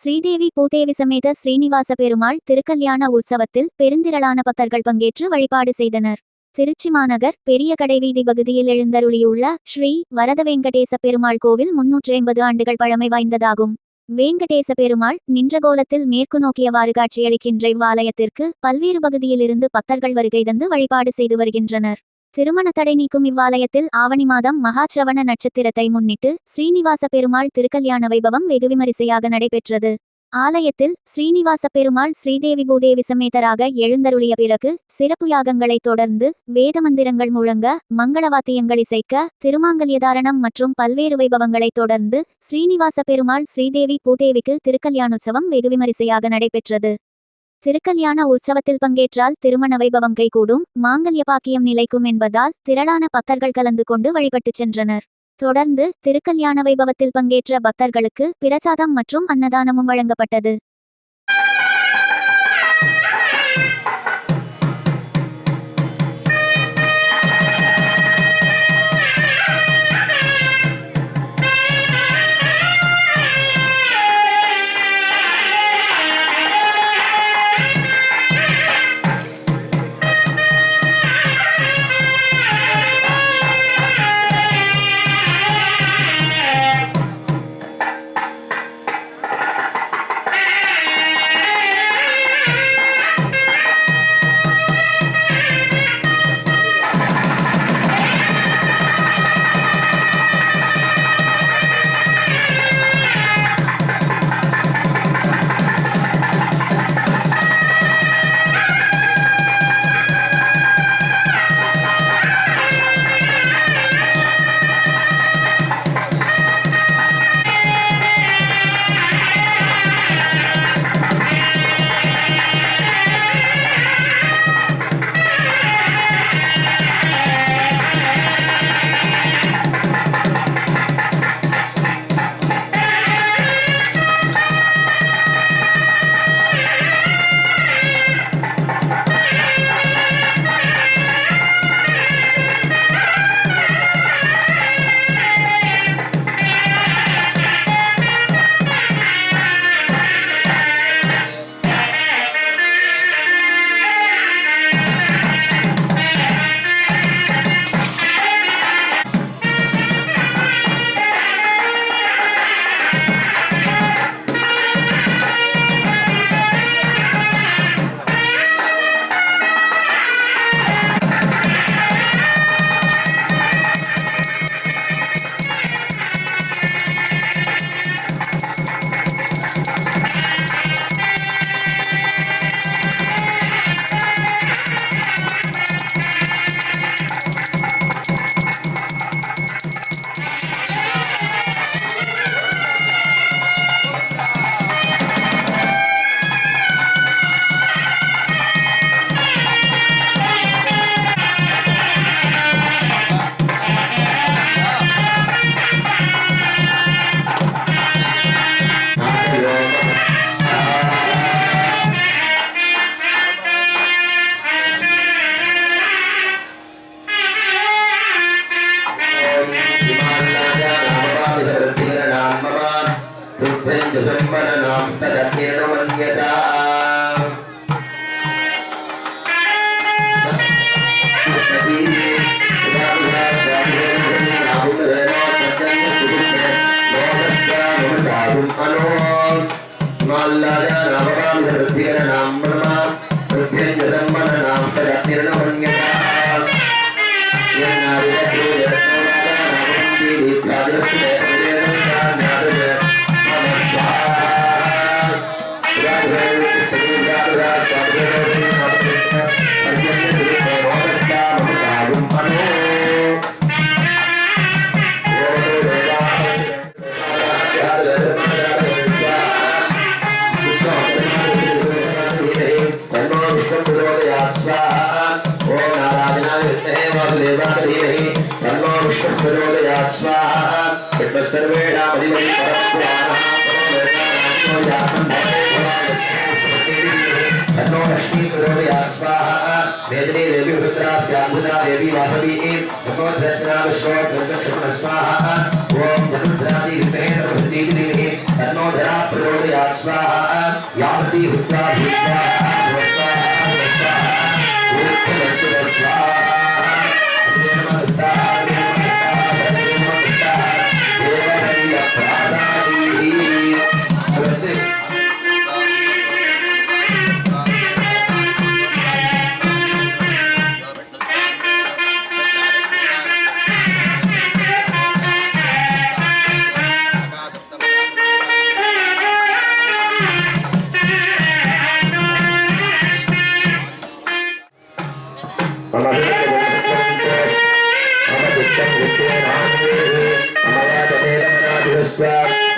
ஸ்ரீதேவி பூதேவி சமேத ஸ்ரீனிவாச பெருமாள் திருக்கல்யாண உற்சவத்தில் பெருந்திரளான பக்தர்கள் பங்கேற்று வழிபாடு செய்தனர். திருச்சி மாநகர் பெரிய கடைவீதி பகுதியில் எழுந்தருளியுள்ள ஸ்ரீ வரத வெங்கடேச பெருமாள் கோவில் முன்னூற்றி ஐம்பது ஆண்டுகள் பழமை வாய்ந்ததாகும். வேங்கடேச பெருமாள் நின்ற கோலத்தில் மேற்கு நோக்கியவாறு காட்சியளிக்கின்ற இவ்வாலயத்திற்கு பல்வேறு பகுதியிலிருந்து பக்தர்கள் வருகை தந்து வழிபாடு செய்து வருகின்றனர். திருமண தடை நீக்கும் இவ்வாலயத்தில் ஆவணி மாதம் மகாச்சிரவண நட்சத்திரத்தை முன்னிட்டு ஸ்ரீனிவாச பெருமாள் திருக்கல்யாண வைபவம் வெகு விமரிசையாக நடைபெற்றது. ஆலயத்தில் ஸ்ரீனிவாச பெருமாள் ஸ்ரீதேவி பூதேவி சமேதராக எழுந்தருளிய பிறகு சிறப்பு யாகங்களைத் தொடர்ந்து வேத மந்திரங்கள் முழங்க மங்களவாத்தியங்கள் இசைக்க திருமாங்கல்யதாரணம் மற்றும் பல்வேறு வைபவங்களைத் தொடர்ந்து ஸ்ரீனிவாச பெருமாள் ஸ்ரீதேவி பூதேவிக்கு திருக்கல்யாணோற்சவம் வெகு விமரிசையாக நடைபெற்றது. திருக்கல்யாண உற்சவத்தில் பங்கேற்றால் திருமண வைபவம் கைகூடும் மாங்கல்ய பாக்கியம் நிலைக்கும் என்பதால் திரளான பக்தர்கள் கலந்து கொண்டு வழிபட்டுச் சென்றனர். தொடர்ந்து திருக்கல்யாண வைபவத்தில் பங்கேற்ற பக்தர்களுக்கு பிரசாதம் மற்றும் அன்னதானமும் வழங்கப்பட்டது. நல்ல நவராம் பிரத்யேக நாம் பிரமா பிரத்யேக ஜன்மன நாம் சகத்திரண மன்யம் तन्नो लक्ष्मी प्रचोदयात् स्वाहा वेदने देवी रुद्रा स्याद्भुता देवी वासवी तन्नो सत्रा विश्व प्रत्यक्षमण स्वाहा ओम धनुद्रादि विद्महे सर्वभूति देवी तन्नो धरा प्रचोदयात् स्वाहा यावती हुत्वा भूत्वा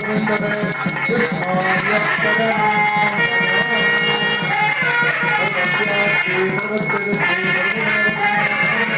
Thank you.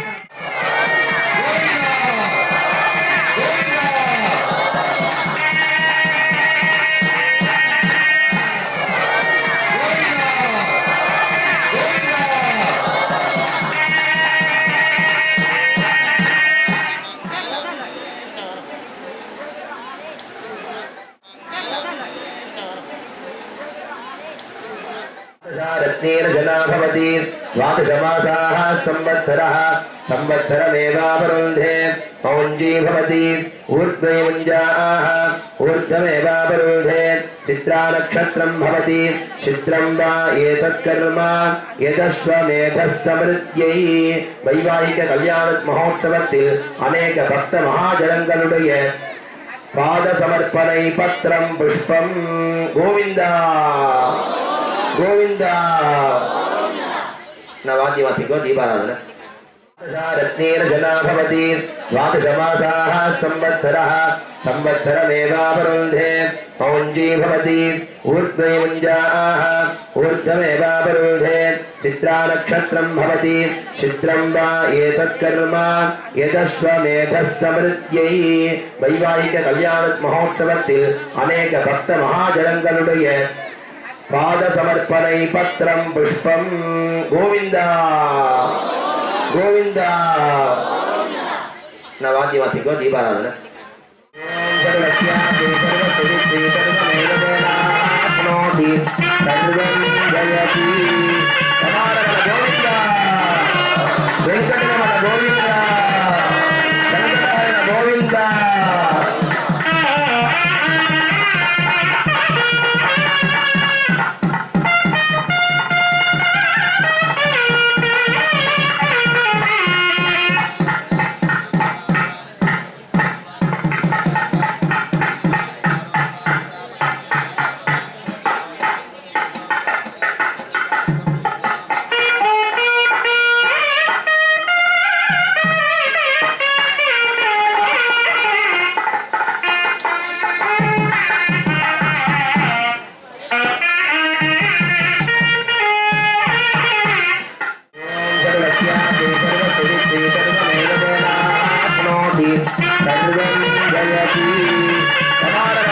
संवत्सरः संवत्सरमेवावरुन्धे मौञ्जी भवति ऊर्ध्वे मुञ्जाः ऊर्ध्वमेवावरुन्धे चित्रानक्षत्रं भवति चित्रं वा एतत्कर्म यदस्वमेधः समृद्ध्यै வைவாகிக கல்யாண மகோத்சவத்தில் அநேக பக்த மகாஜனங்களுடைய பாத சமர்ப்பணை பத்திரம் புஷ்பம் கோவிந்தா கோவிந்தா न वाद्यवासिको दीपाराधन रत्नेन जना भवति द्वादशमासाः संवत्सरः संवत्सरमेवावरुन्धे मौञ्जी भवति ऊर्ध्वे मुञ्जाः ऊर्ध्वमेवावरुन्धे चित्रानक्षत्रं भवति चित्रं वा एतत्कर्म यदस्वमेधः समृद्ध्यै வைவாகிக கல்யாண மகோத்சவத்தில் அநேக பக்த மகாஜனங்களுடைய பாத சமர்ப்பணை பத்திரம் புஷ்பம் கோவிந்தா கோவிந்தா நான் வாத்தியவாசிக்கோ தீபாராதன சர்வம் ஜயதி கமாரகண ஜயதி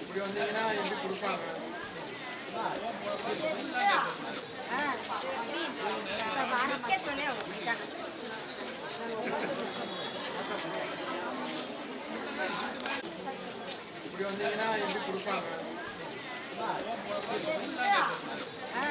இப்படி வந்தீங்கன்னா எப்படி கொடுப்பாங்க. வந்தீங்கன்னா எப்படி கொடுப்பாங்க? ஆ